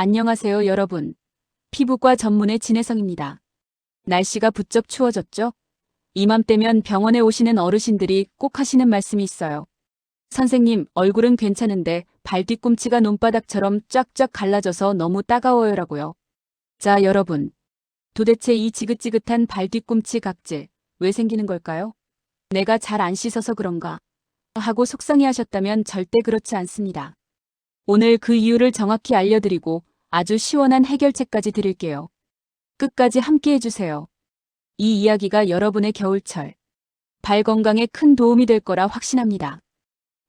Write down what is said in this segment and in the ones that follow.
안녕하세요, 여러분. 피부과 전문의 진혜성입니다. 날씨가 부쩍 추워졌죠? 이맘때면 병원에 오시는 어르신들이 꼭 하시는 말씀이 있어요. 선생님, 얼굴은 괜찮은데 발 뒤꿈치가 논바닥처럼 쫙쫙 갈라져서 너무 따가워요라고요. 자, 여러분. 도대체 이 지긋지긋한 발 뒤꿈치 각질, 왜 생기는 걸까요? 내가 잘 안 씻어서 그런가? 하고 속상해 하셨다면 절대 그렇지 않습니다. 오늘 그 이유를 정확히 알려드리고 아주 시원한 해결책까지 드릴게요. 끝까지 함께 해주세요. 이 이야기가 여러분의 겨울철, 발 건강에 큰 도움이 될 거라 확신합니다.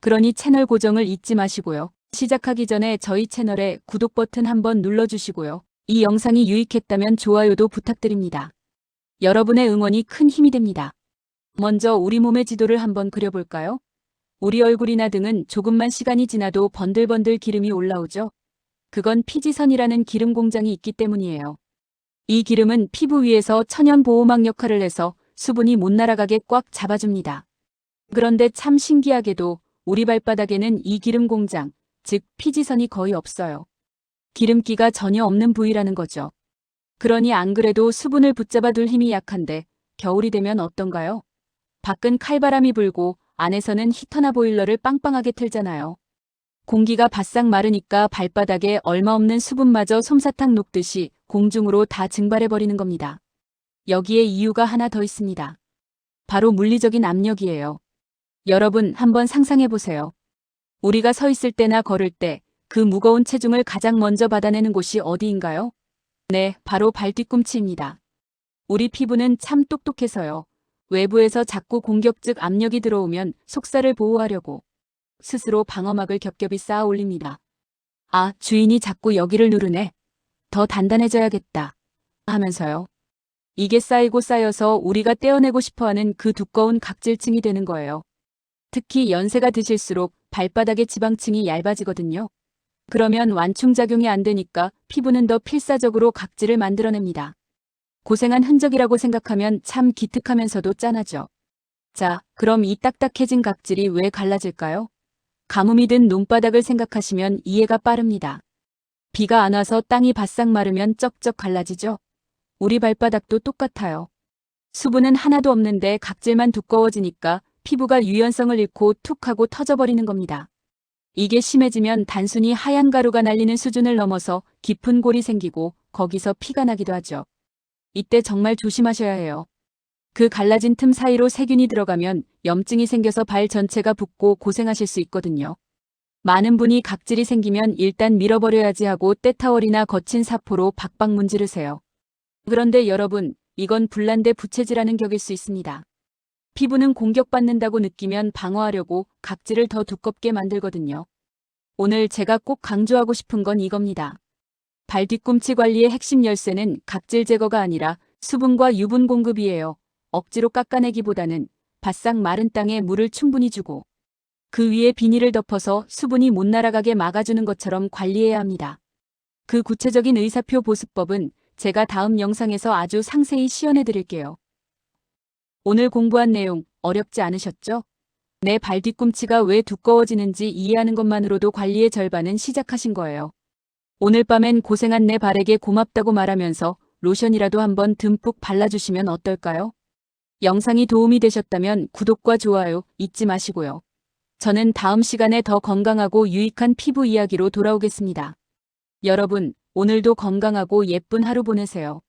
그러니 채널 고정을 잊지 마시고요. 시작하기 전에 저희 채널에 구독 버튼 한번 눌러주시고요. 이 영상이 유익했다면 좋아요도 부탁드립니다. 여러분의 응원이 큰 힘이 됩니다. 먼저 우리 몸의 지도를 한번 그려볼까요? 우리 얼굴이나 등은 조금만 시간이 지나도 번들번들 기름이 올라오죠. 그건 피지선이라는 기름 공장이 있기 때문이에요. 이 기름은 피부 위에서 천연 보호막 역할을 해서 수분이 못 날아가게 꽉 잡아줍니다. 그런데 참 신기하게도 우리 발바닥에는 이 기름 공장, 즉 피지선이 거의 없어요. 기름기가 전혀 없는 부위라는 거죠. 그러니 안 그래도 수분을 붙잡아 둘 힘이 약한데 겨울이 되면 어떤가요? 밖은 칼바람이 불고 안에서는 히터나 보일러를 빵빵하게 틀잖아요. 공기가 바싹 마르니까 발바닥에 얼마 없는 수분마저 솜사탕 녹듯이 공중으로 다 증발해버리는 겁니다. 여기에 이유가 하나 더 있습니다. 바로 물리적인 압력이에요. 여러분 한번 상상해보세요. 우리가 서 있을 때나 걸을 때 그 무거운 체중을 가장 먼저 받아내는 곳이 어디인가요? 네, 바로 발 뒤꿈치입니다. 우리 피부는 참 똑똑해서요. 외부에서 자꾸 공격적 압력이 들어오면 속살을 보호하려고 스스로 방어막을 겹겹이 쌓아 올립니다. 아, 주인이 자꾸 여기를 누르네. 더 단단해져야겠다. 하면서요. 이게 쌓이고 쌓여서 우리가 떼어내고 싶어하는 그 두꺼운 각질층이 되는 거예요. 특히 연세가 드실수록 발바닥의 지방층이 얇아지거든요. 그러면 완충작용이 안 되니까 피부는 더 필사적으로 각질을 만들어냅니다. 고생한 흔적이라고 생각하면 참 기특하면서도 짠하죠. 자, 그럼 이 딱딱해진 각질이 왜 갈라질까요? 가뭄이 든 논바닥을 생각하시면 이해가 빠릅니다. 비가 안 와서 땅이 바싹 마르면 쩍쩍 갈라지죠? 우리 발바닥도 똑같아요. 수분은 하나도 없는데 각질만 두꺼워지니까 피부가 유연성을 잃고 툭 하고 터져버리는 겁니다. 이게 심해지면 단순히 하얀 가루가 날리는 수준을 넘어서 깊은 골이 생기고 거기서 피가 나기도 하죠. 이때 정말 조심하셔야 해요. 그 갈라진 틈 사이로 세균이 들어가면 염증이 생겨서 발 전체가 붓고 고생하실 수 있거든요. 많은 분이 각질이 생기면 일단 밀어버려야지 하고 때타월이나 거친 사포로 박박 문지르세요. 그런데 여러분, 이건 불난데 부채질하는 격일 수 있습니다. 피부는 공격받는다고 느끼면 방어하려고 각질을 더 두껍게 만들거든요. 오늘 제가 꼭 강조하고 싶은 건 이겁니다. 발 뒤꿈치 관리의 핵심 열쇠는 각질 제거가 아니라 수분과 유분 공급이에요. 억지로 깎아내기보다는 바싹 마른 땅에 물을 충분히 주고 그 위에 비닐을 덮어서 수분이 못 날아가게 막아주는 것처럼 관리해야 합니다. 그 구체적인 의사표 보습법은 제가 다음 영상에서 아주 상세히 시연해 드릴게요. 오늘 공부한 내용 어렵지 않으셨죠? 내 발 뒤꿈치가 왜 두꺼워지는지 이해하는 것만으로도 관리의 절반은 시작하신 거예요. 오늘 밤엔 고생한 내 발에게 고맙다고 말하면서 로션이라도 한번 듬뿍 발라주시면 어떨까요? 영상이 도움이 되셨다면 구독과 좋아요 잊지 마시고요. 저는 다음 시간에 더 건강하고 유익한 피부 이야기로 돌아오겠습니다. 여러분, 오늘도 건강하고 예쁜 하루 보내세요.